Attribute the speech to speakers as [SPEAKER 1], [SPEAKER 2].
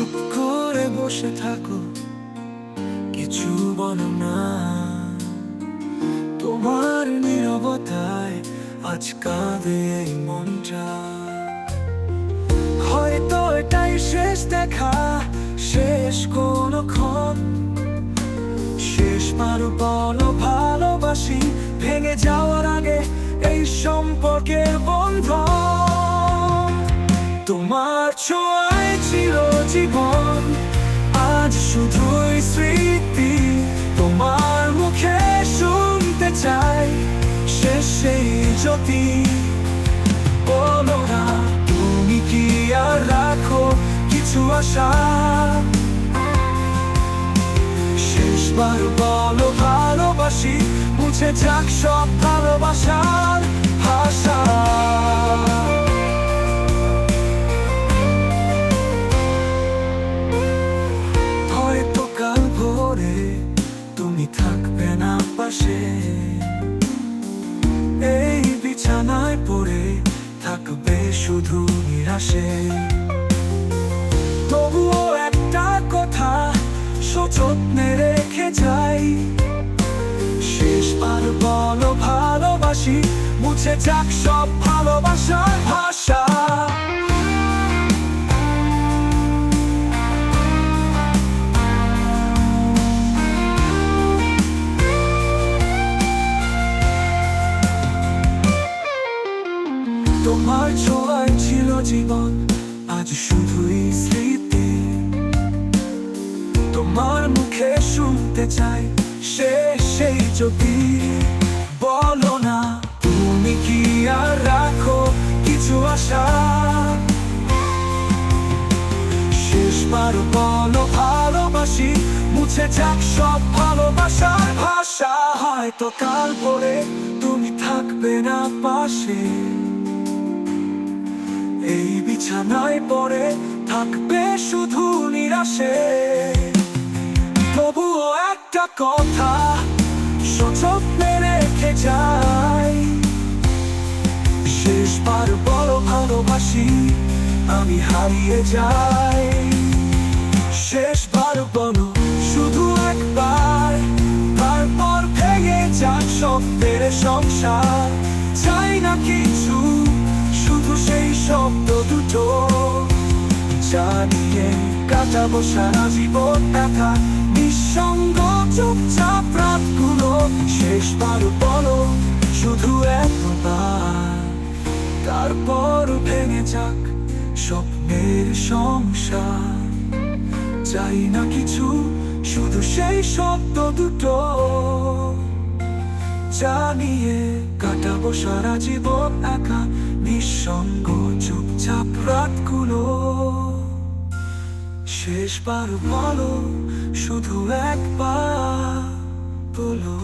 [SPEAKER 1] করে বসে থাকো, কিছু বলো না। তোমার নীরবতায় আজ কাঁদে মনটা। হয়তো এটাই শেষ দেখা, শেষ কোনো ক্ষণ। শেষ মারু বলো, ভালোবাসি, ভেঙে যাওয়ার আগে এই সম্পর্কের বন্ধন। তোমার ছোঁয়ায় আশা। শেষবার বলো ভালোবাসি, মুছে যাক সব ভালোবাসার ভাষা। হয়তো কাল ভোরে তুমি থাকবে না পাশে। এই বিছানায় পড়ে থাকবে শুধু নিরাশে। শেষবার বলো ভালোবাসি, মুছে যাক সব ভালোবাসার ভাষা। তোমার ছোঁয়ায় ছিল জীবন, আজ শুধুই স্মৃতি। তোমার মুখে শুনতে চাই শেষ সেই যদি বলো না, তুমি কি আর রাখো কিছু আশা? শেষবার বলো, ভালোবাসি, মুছে যাক সব ভালোবাসার ভাষা। হয়তো কাল পরে তুমি থাকবে না পাশে। এই বিছানায় পড়ে থাকবে শুধু নিরাশে। তবুও একটা কথা সযত্নে রেখে যাই। শেষবার বড় ভালোবাসি, আমি হারিয়ে যাই। শেষবার বলো শুধু একবার, তারপর ভেঙে যাক স্বপ্নের সংসার। চাই না কিছু, শুধু সেই শব্দ দুটো। জানিয়ে কাটাবো সারা জীবন একা নিঃসঙ্গ শেষবার বলো, শুধু একবার। তারপর ভেঙে যাক স্বপ্নের সংসার। চাই না কিছু, শুধু সেই শব্দ দুটো। জানিয়ে কাটাবো সারা জীবন একা, নিঃসঙ্গ চুপচাপ রাতগুলো। শেষবার বলো, শুধু একবার বলো।